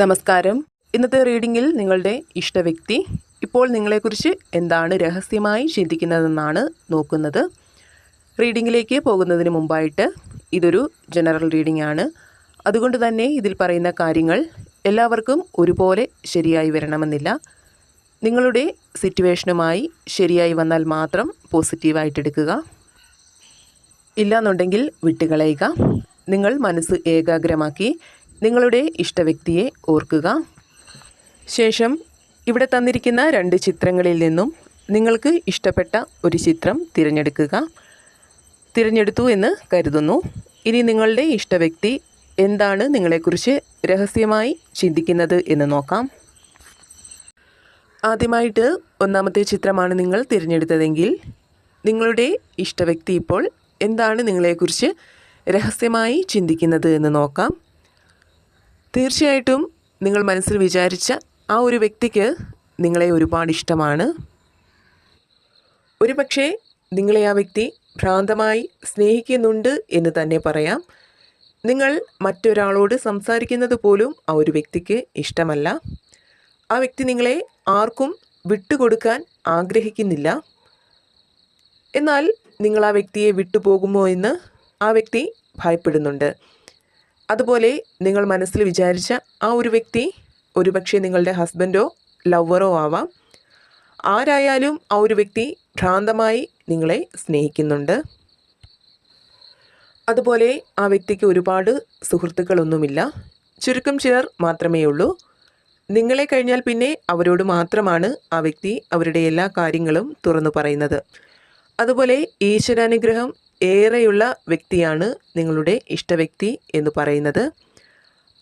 നമസ്കാരം. ഇന്നത്തെ റീഡിങ്ങിൽ നിങ്ങളുടെ ഇഷ്ടവ്യക്തി. ഇപ്പോൾ നിങ്ങളെക്കുറിച്ച് എന്താണ് രഹസ്യമായി ചിന്തിക്കുന്നതെന്നാണ് നോക്കുന്നത്. റീഡിങ്ങിലേക്ക് പോകുന്നതിന് മുമ്പായിട്ട് ഇതൊരു ജനറൽ റീഡിംഗ് ആണ് അതുകൊണ്ട് തന്നെ ഇതിൽ പറയുന്ന കാര്യങ്ങൾ എല്ലാവർക്കും ഒരുപോലെ ശരിയായി വരണമെന്നില്ല. നിങ്ങളുടെ സിറ്റുവേഷനുമായി ശരിയായി വന്നാൽ മാത്രം പോസിറ്റീവായിട്ട് എടുക്കുക ഇല്ലാന്നുണ്ടെങ്കിൽ വിട്ടുകളയുക. നിങ്ങൾ മനസ്സ് ഏകാഗ്രമാക്കി നിങ്ങളുടെ ഇഷ്ടവ്യക്തിയെ ഓർക്കുക. ശേഷം ഇവിടെ തന്നിരിക്കുന്ന രണ്ട് ചിത്രങ്ങളിൽ നിന്നും നിങ്ങൾക്ക് ഇഷ്ടപ്പെട്ട ഒരു ചിത്രം തിരഞ്ഞെടുക്കുക. തിരഞ്ഞെടുത്തു എന്ന് കരുതുന്നു. ഇനി നിങ്ങളുടെ ഇഷ്ടവ്യക്തി എന്താണ് നിങ്ങളെക്കുറിച്ച് രഹസ്യമായി ചിന്തിക്കുന്നത് എന്ന് നോക്കാം. ആദ്യമായിട്ട് ഒന്നാമത്തെ ചിത്രമാണ് നിങ്ങൾ തിരഞ്ഞെടുത്തതെങ്കിൽ നിങ്ങളുടെ ഇഷ്ടവ്യക്തി ഇപ്പോൾ എന്താണ് നിങ്ങളെക്കുറിച്ച് രഹസ്യമായി ചിന്തിക്കുന്നത് എന്ന് നോക്കാം. തീർച്ചയായിട്ടും നിങ്ങൾ മനസ്സിൽ വിചാരിച്ച ആ ഒരു വ്യക്തിക്ക് നിങ്ങളെ ഒരുപാട് ഇഷ്ടമാണ്. ഒരു പക്ഷേ നിങ്ങളെ ആ വ്യക്തി ഭ്രാന്തമായി സ്നേഹിക്കുന്നുണ്ട് എന്ന് തന്നെ പറയാം. നിങ്ങൾ മറ്റൊരാളോട് സംസാരിക്കുന്നത് പോലും ആ ഒരു വ്യക്തിക്ക് ഇഷ്ടമല്ല. ആ വ്യക്തി നിങ്ങളെ ആർക്കും വിട്ടുകൊടുക്കാൻ ആഗ്രഹിക്കുന്നില്ല. എന്നാൽ നിങ്ങൾ ആ വ്യക്തിയെ വിട്ടുപോകുമോ എന്ന് ആ വ്യക്തി ഭയപ്പെടുന്നുണ്ട്. അതുപോലെ നിങ്ങൾ മനസ്സിൽ വിചാരിച്ച ആ ഒരു വ്യക്തി ഒരുപക്ഷെ നിങ്ങളുടെ ഹസ്ബൻഡോ ലവറോ ആവാം. ആരായാലും ആ ഒരു വ്യക്തി ഭ്രാന്തമായി നിങ്ങളെ സ്നേഹിക്കുന്നുണ്ട്. അതുപോലെ ആ വ്യക്തിക്ക് ഒരുപാട് സുഹൃത്തുക്കളൊന്നുമില്ല. ചുരുക്കം ചിലർ മാത്രമേ ഉള്ളൂ. നിങ്ങളെ കഴിഞ്ഞാൽ പിന്നെ അവരോട് മാത്രമാണ് ആ വ്യക്തി അവരുടെ എല്ലാ കാര്യങ്ങളും തുറന്നു പറയുന്നത്. അതുപോലെ ഈശ്വരാനുഗ്രഹം ഏറെയുള്ള വ്യക്തിയാണ് നിങ്ങളുടെ ഇഷ്ടവ്യക്തി എന്ന് പറയുന്നത്.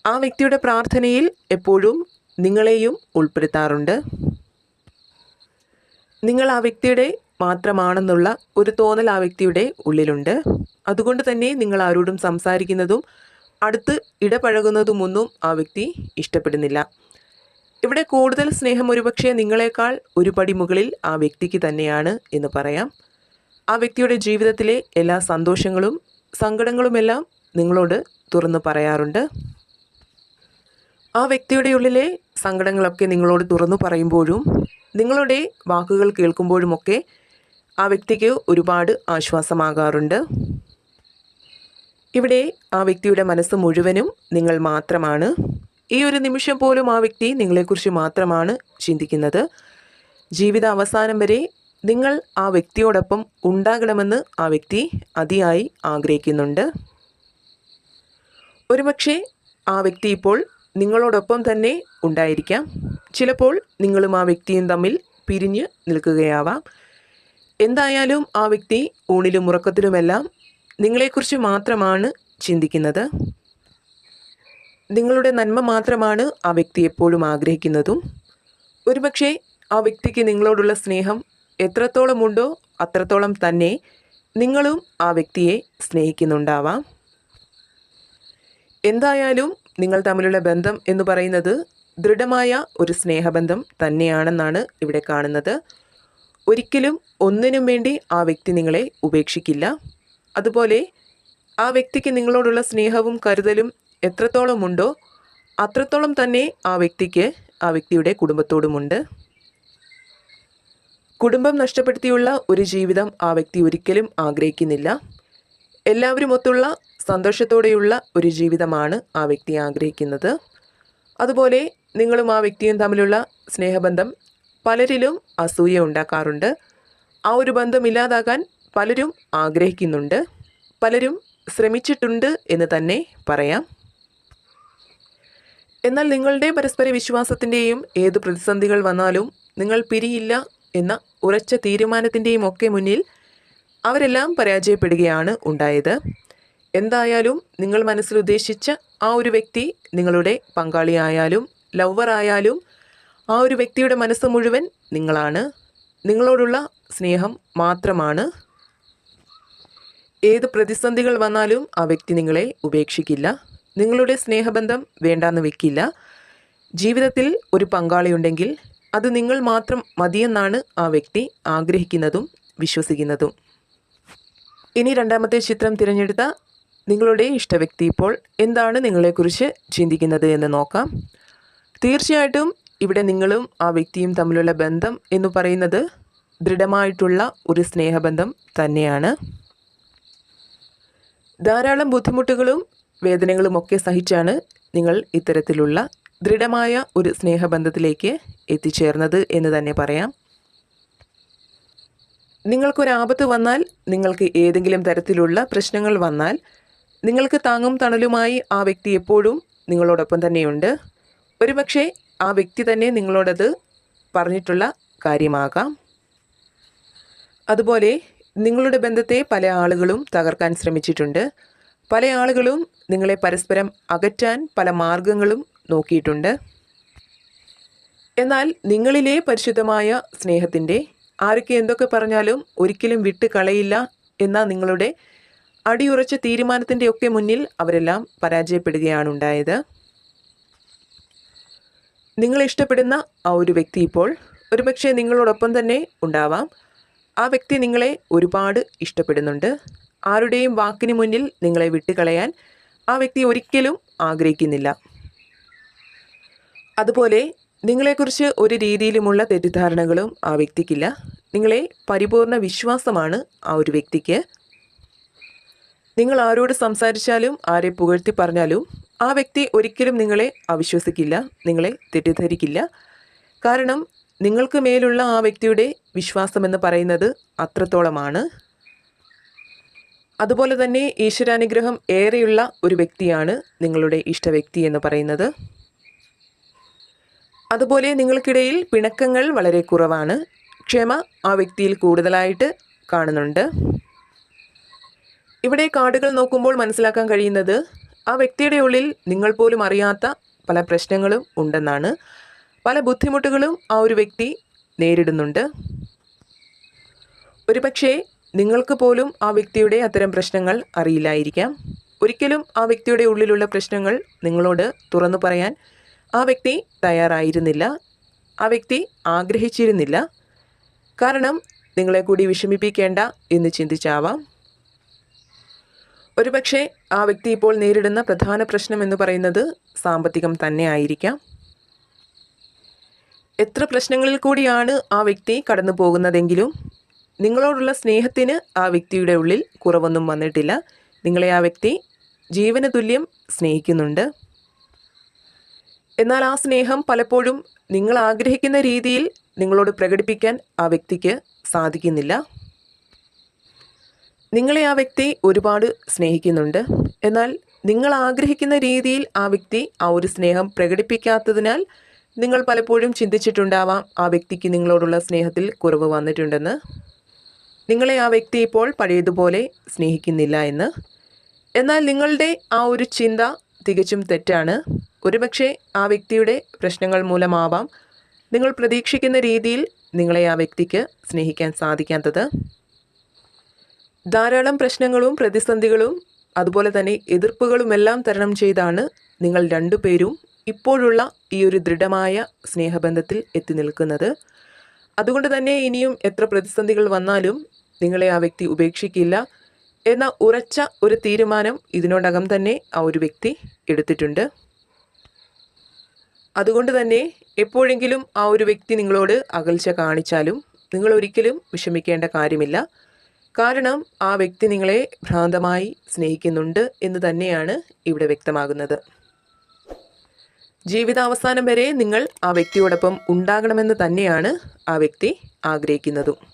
ആ വ്യക്തിയുടെ പ്രാർത്ഥനയിൽ എപ്പോഴും നിങ്ങളെയും ഉൾപ്പെടുത്താറുണ്ട്. നിങ്ങൾ ആ വ്യക്തിയുടെ മാത്രമാണെന്നുള്ള ഒരു തോന്നൽ ആ വ്യക്തിയുടെ ഉള്ളിലുണ്ട്. അതുകൊണ്ട് തന്നെ നിങ്ങൾ ആരോടും സംസാരിക്കുന്നതും അടുത്ത് ഇടപഴകുന്നതുമൊന്നും ആ വ്യക്തി ഇഷ്ടപ്പെടുന്നില്ല. ഇവിടെ കൂടുതൽ സ്നേഹം ഒരുപക്ഷെ നിങ്ങളെക്കാൾ ഒരു പടി മുകളിൽ ആ വ്യക്തിക്ക് തന്നെയാണ് എന്ന് പറയാം. ആ വ്യക്തിയുടെ ജീവിതത്തിലെ എല്ലാ സന്തോഷങ്ങളും സങ്കടങ്ങളുമെല്ലാം നിങ്ങളോട് തുറന്നു പറയാറുണ്ട്. ആ വ്യക്തിയുടെ ഉള്ളിലെ സങ്കടങ്ങളൊക്കെ നിങ്ങളോട് തുറന്നു പറയുമ്പോഴും നിങ്ങളുടെ വാക്കുകൾ കേൾക്കുമ്പോഴുമൊക്കെ ആ വ്യക്തിക്ക് ഒരുപാട് ആശ്വാസമാകാറുണ്ട്. ഇവിടെ ആ വ്യക്തിയുടെ മനസ്സ് മുഴുവനും നിങ്ങൾ മാത്രമാണ്. ഈ ഒരു നിമിഷം പോലും ആ വ്യക്തി നിങ്ങളെക്കുറിച്ച് മാത്രമാണ് ചിന്തിക്കുന്നത്. ജീവിത അവസാനം വരെ നിങ്ങൾ ആ വ്യക്തിയോടൊപ്പം ഉണ്ടാകണമെന്ന് ആ വ്യക്തി അതിയായി ആഗ്രഹിക്കുന്നുണ്ട്. ഒരുപക്ഷെ ആ വ്യക്തി ഇപ്പോൾ നിങ്ങളോടൊപ്പം തന്നെ ഉണ്ടായിരിക്കാം. ചിലപ്പോൾ നിങ്ങളും ആ വ്യക്തിയും തമ്മിൽ പിരിഞ്ഞ് നിൽക്കുകയാവാം. എന്തായാലും ആ വ്യക്തി ഊണിലും ഉറക്കത്തിലുമെല്ലാം നിങ്ങളെക്കുറിച്ച് മാത്രമാണ് ചിന്തിക്കുന്നത്. നിങ്ങളുടെ നന്മ മാത്രമാണ് ആ വ്യക്തി എപ്പോഴും ആഗ്രഹിക്കുന്നതും. ഒരുപക്ഷെ ആ വ്യക്തിക്ക് നിങ്ങളോടുള്ള സ്നേഹം എത്രത്തോളം ഉണ്ടോ അത്രത്തോളം തന്നെ നിങ്ങളും ആ വ്യക്തിയെ സ്നേഹിക്കുന്നുണ്ടാവാം. എന്തായാലും നിങ്ങൾ തമ്മിലുള്ള ബന്ധം എന്ന് പറയുന്നത് ദൃഢമായ ഒരു സ്നേഹബന്ധം തന്നെയാണെന്നാണ് ഇവിടെ കാണുന്നത്. ഒരിക്കലും ഒന്നിനും വേണ്ടി ആ വ്യക്തി നിങ്ങളെ ഉപേക്ഷിക്കില്ല. അതുപോലെ ആ വ്യക്തിക്ക് നിങ്ങളോടുള്ള സ്നേഹവും കരുതലും എത്രത്തോളമുണ്ടോ അത്രത്തോളം തന്നെ ആ വ്യക്തിക്ക് ആ വ്യക്തിയുടെ കുടുംബത്തോടുമുണ്ട്. കുടുംബം നഷ്ടപ്പെടുത്തിയുള്ള ഒരു ജീവിതം ആ വ്യക്തി ഒരിക്കലും ആഗ്രഹിക്കുന്നില്ല. എല്ലാവരും ഒത്തുള്ള സന്തോഷത്തോടെയുള്ള ഒരു ജീവിതമാണ് ആ വ്യക്തി ആഗ്രഹിക്കുന്നത്. അതുപോലെ നിങ്ങളും ആ വ്യക്തിയും തമ്മിലുള്ള സ്നേഹബന്ധം പലരിലും അസൂയ ഉണ്ടാക്കാറുണ്ട്. ആ ഒരു ബന്ധം ഇല്ലാതാകാൻ പലരും ആഗ്രഹിക്കുന്നുണ്ട്. പലരും ശ്രമിച്ചിട്ടുണ്ട് എന്ന് തന്നെ പറയാം. എന്നാൽ നിങ്ങളുടെ പരസ്പര വിശ്വാസത്തിന്റെയും ഏത് പ്രതിസന്ധികൾ വന്നാലും നിങ്ങൾ പിരിയില്ല എന്ന ഉറച്ച തീരുമാനത്തിന്റെയും ഒക്കെ മുന്നിൽ അവരെല്ലാം പരാജയപ്പെടുകയാണ് ഉണ്ടായത്. എന്തായാലും നിങ്ങൾ മനസ്സിൽ ഉദ്ദേശിച്ച ആ ഒരു വ്യക്തി നിങ്ങളുടെ പങ്കാളിയായാലും ലവറായാലും ആ ഒരു വ്യക്തിയുടെ മനസ്സ് മുഴുവൻ നിങ്ങളാണ്. നിങ്ങളോടുള്ള സ്നേഹം മാത്രമാണ്. ഏത് പ്രതിസന്ധികൾ വന്നാലും ആ വ്യക്തി നിങ്ങളെ ഉപേക്ഷിക്കില്ല. നിങ്ങളുടെ സ്നേഹബന്ധം വേണ്ടാന്ന് വെക്കില്ല. ജീവിതത്തിൽ ഒരു പങ്കാളിയുണ്ടെങ്കിൽ അത് നിങ്ങൾ മാത്രം മതിയെന്നാണ് ആ വ്യക്തി ആഗ്രഹിക്കുന്നതും വിശ്വസിക്കുന്നതും. ഇനി രണ്ടാമത്തെ ചിത്രം തിരഞ്ഞെടുത്ത നിങ്ങളുടെ ഇഷ്ടവ്യക്തി ഇപ്പോൾ എന്താണ് നിങ്ങളെക്കുറിച്ച് ചിന്തിക്കുന്നത് എന്ന് നോക്കാം. തീർച്ചയായിട്ടും ഇവിടെ നിങ്ങളും ആ വ്യക്തിയും തമ്മിലുള്ള ബന്ധം എന്ന് പറയുന്നത് ദൃഢമായിട്ടുള്ള ഒരു സ്നേഹബന്ധം തന്നെയാണ്. ധാരാളം ബുദ്ധിമുട്ടുകളും വേദനകളുമൊക്കെ സഹിച്ചാണ് നിങ്ങൾ ഇത്തരത്തിലുള്ള ദൃഢമായ ഒരു സ്നേഹബന്ധത്തിലേക്ക് എത്തിച്ചേർന്നത് എന്ന് തന്നെ പറയാം. നിങ്ങൾക്കൊരാപത്ത് വന്നാൽ നിങ്ങൾക്ക് ഏതെങ്കിലും തരത്തിലുള്ള പ്രശ്നങ്ങൾ വന്നാൽ നിങ്ങൾക്ക് താങ്ങും തണലുമായി ആ വ്യക്തി എപ്പോഴും നിങ്ങളോടൊപ്പം തന്നെയുണ്ട്. ഒരുപക്ഷെ ആ വ്യക്തി തന്നെ നിങ്ങളോടത് പറഞ്ഞിട്ടുള്ള കാര്യമാകാം. അതുപോലെ നിങ്ങളുടെ ബന്ധത്തെ പല ആളുകളും തകർക്കാൻ ശ്രമിച്ചിട്ടുണ്ട്. പല ആളുകളും നിങ്ങളെ പരസ്പരം അകറ്റാൻ പല മാർഗങ്ങളും നോക്കിയിട്ടുണ്ട്. എന്നാൽ നിങ്ങളിലെ പരിശുദ്ധമായ സ്നേഹത്തിന്റെ ആരൊക്കെ എന്തൊക്കെ പറഞ്ഞാലും ഒരിക്കലും വിട്ട് കളയില്ല എന്ന നിങ്ങളുടെ അടിയുറച്ച തീരുമാനത്തിന്റെ ഒക്കെ മുന്നിൽ അവരെല്ലാം പരാജയപ്പെടുകയാണ് ഉണ്ടായത് നിങ്ങൾ ഇഷ്ടപ്പെടുന്ന ആ ഒരു വ്യക്തി ഇപ്പോൾ ഒരുപക്ഷെ നിങ്ങളോടൊപ്പം തന്നെ ഉണ്ടാവാം. ആ വ്യക്തി നിങ്ങളെ ഒരുപാട് ഇഷ്ടപ്പെടുന്നുണ്ട്. ആരുടെയും വാക്കിന് മുന്നിൽ നിങ്ങളെ വിട്ടുകളയാൻ ആ വ്യക്തി ഒരിക്കലും ആഗ്രഹിക്കുന്നില്ല. അതുപോലെ നിങ്ങളെക്കുറിച്ച് ഒരു രീതിയിലുമുള്ള തെറ്റിദ്ധാരണകളും ആ വ്യക്തിക്കില്ല. നിങ്ങളെ പരിപൂർണ വിശ്വാസമാണ് ആ ഒരു വ്യക്തിക്ക്. നിങ്ങൾ ആരോട് സംസാരിച്ചാലും ആരെ പുകഴ്ത്തി പറഞ്ഞാലും ആ വ്യക്തി ഒരിക്കലും നിങ്ങളെ അവിശ്വസിക്കില്ല നിങ്ങളെ തെറ്റിദ്ധരിക്കില്ല. കാരണം നിങ്ങൾക്ക് മേലുള്ള ആ വ്യക്തിയുടെ വിശ്വാസമെന്ന് പറയുന്നത് അത്രത്തോളമാണ്. അതുപോലെ തന്നെ ഈശ്വരാനുഗ്രഹം ഏറെയുള്ള ഒരു വ്യക്തിയാണ് നിങ്ങളുടെ ഇഷ്ട വ്യക്തി എന്ന് പറയുന്നത്. അതുപോലെ നിങ്ങൾക്കിടയിൽ പിണക്കങ്ങൾ വളരെ കുറവാണ്. ക്ഷമ ആ വ്യക്തിയിൽ കൂടുതലായിട്ട് കാണുന്നുണ്ട്. ഇവിടെ കാർഡുകൾ നോക്കുമ്പോൾ മനസ്സിലാക്കാൻ കഴിയുന്നത് ആ വ്യക്തിയുടെ ഉള്ളിൽ നിങ്ങൾ പോലും അറിയാത്ത പല പ്രശ്നങ്ങളും ഉണ്ടെന്നാണ്. പല ബുദ്ധിമുട്ടുകളും ആ ഒരു വ്യക്തി നേരിടുന്നുണ്ട്. ഒരുപക്ഷേ നിങ്ങൾക്ക് പോലും ആ വ്യക്തിയുടെ അത്തരം പ്രശ്നങ്ങൾ അറിയില്ലായിരിക്കാം. ഒരിക്കലും ആ വ്യക്തിയുടെ ഉള്ളിലുള്ള പ്രശ്നങ്ങൾ നിങ്ങളോട് തുറന്നു പറയാൻ ആ വ്യക്തി തയ്യാറായിരുന്നില്ല. ആ വ്യക്തി ആഗ്രഹിച്ചിരുന്നില്ല. കാരണം നിങ്ങളെ കൂടി വിഷമിപ്പിക്കേണ്ട എന്ന് ചിന്തിച്ചാവാം. ഒരുപക്ഷെ ആ വ്യക്തി ഇപ്പോൾ നേരിടുന്ന പ്രധാന പ്രശ്നം എന്ന് പറയുന്നത് സാമ്പത്തികം തന്നെ ആയിരിക്കാം. എത്ര പ്രശ്നങ്ങളിൽ കൂടിയാണ് ആ വ്യക്തി കടന്നു പോകുന്നതെങ്കിലും നിങ്ങളോടുള്ള സ്നേഹത്തിന് ആ വ്യക്തിയുടെ ഉള്ളിൽ കുറവൊന്നും വന്നിട്ടില്ല. നിങ്ങളെ ആ വ്യക്തി ജീവന തുല്യം സ്നേഹിക്കുന്നുണ്ട്. എന്നാൽ ആ സ്നേഹം പലപ്പോഴും നിങ്ങൾ ആഗ്രഹിക്കുന്ന രീതിയിൽ നിങ്ങളോട് പ്രകടിപ്പിക്കാൻ ആ വ്യക്തിക്ക് സാധിക്കുന്നില്ല. നിങ്ങളെ ആ വ്യക്തി ഒരുപാട് സ്നേഹിക്കുന്നുണ്ട്. എന്നാൽ നിങ്ങൾ ആഗ്രഹിക്കുന്ന രീതിയിൽ ആ വ്യക്തി ആ ഒരു സ്നേഹം പ്രകടിപ്പിക്കാത്തതിനാൽ നിങ്ങൾ പലപ്പോഴും ചിന്തിച്ചിട്ടുണ്ടാവാം ആ വ്യക്തിക്ക് നിങ്ങളോടുള്ള സ്നേഹത്തിൽ കുറവ് വന്നിട്ടുണ്ടെന്ന്. നിങ്ങളെ ആ വ്യക്തി ഇപ്പോൾ പഴയതുപോലെ സ്നേഹിക്കുന്നില്ല എന്ന്. എന്നാൽ നിങ്ങളുടെ ആ ഒരു ചിന്ത തികച്ചും തെറ്റാണ്. ഒരുപക്ഷെ ആ വ്യക്തിയുടെ പ്രശ്നങ്ങൾ മൂലമാവാം. നിങ്ങൾ പ്രതീക്ഷിക്കുന്ന രീതിയിൽ നിങ്ങളെ ആ വ്യക്തിക്ക് സ്നേഹിക്കാൻ സാധിക്കാത്തത്. ധാരാളം പ്രശ്നങ്ങളും പ്രതിസന്ധികളും അതുപോലെ തന്നെ എതിർപ്പുകളുമെല്ലാം തരണം ചെയ്താണ് നിങ്ങൾ രണ്ടുപേരും ഇപ്പോഴുള്ള ഈ ഒരു ദൃഢമായ സ്നേഹബന്ധത്തിൽ എത്തി നിൽക്കുന്നത്. അതുകൊണ്ട് തന്നെ ഇനിയും എത്ര പ്രതിസന്ധികൾ വന്നാലും നിങ്ങളെ ആ വ്യക്തി ഉപേക്ഷിക്കില്ല എന്ന ഉറച്ച ഒരു തീരുമാനം ഇതിനോടകം തന്നെ ആ ഒരു വ്യക്തി എടുത്തിട്ടുണ്ട്. അതുകൊണ്ട് തന്നെ എപ്പോഴെങ്കിലും ആ ഒരു വ്യക്തി നിങ്ങളോട് അകൽച്ച കാണിച്ചാലും നിങ്ങൾ ഒരിക്കലും വിഷമിക്കേണ്ട കാര്യമില്ല. കാരണം ആ വ്യക്തി നിങ്ങളെ ഭ്രാന്തമായി സ്നേഹിക്കുന്നുണ്ട് എന്ന് തന്നെയാണ് ഇവിടെ വ്യക്തമാകുന്നത്. ജീവിതാവസാനം വരെ നിങ്ങൾ ആ വ്യക്തിയോടൊപ്പം ഉണ്ടാകണമെന്ന് തന്നെയാണ് ആ വ്യക്തി ആഗ്രഹിക്കുന്നതും.